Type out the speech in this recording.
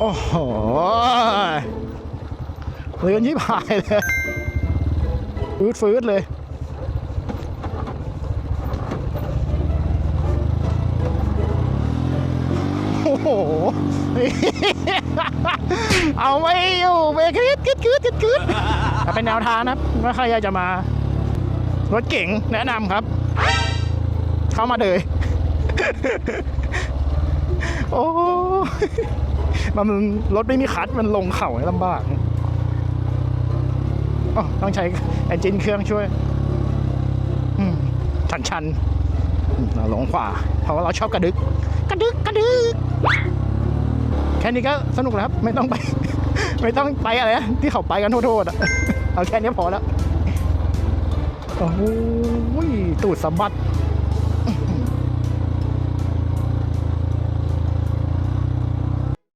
โอ้โหเรือนยิบหายเลยฟืดฟืดเลย โอ้โห เอาไม่อยู่เบรกคืดคืดคืดคืดคืดแต่เป็นแนวทางนะครับว่าใครอยากจะมา รถเก๋งแนะนำครับ เข้ามาเลย โอ้ มันรถไม่มีคัดมันลงเข่าลำบากอ๋อต้องใช้แอนจินเครื่องช่วยชันชันๆอืมเราลงขวาเพราะว่าเราชอบกระดึก กระดึกกระดึก แค่นี้ก็สนุกแล้วครับ ไม่ต้องไป ไม่ต้องไปอะไรนะที่เขาไปกันโทษๆอะเอาแค่นี้พอแล้ว โอ้โหตูดสะบัด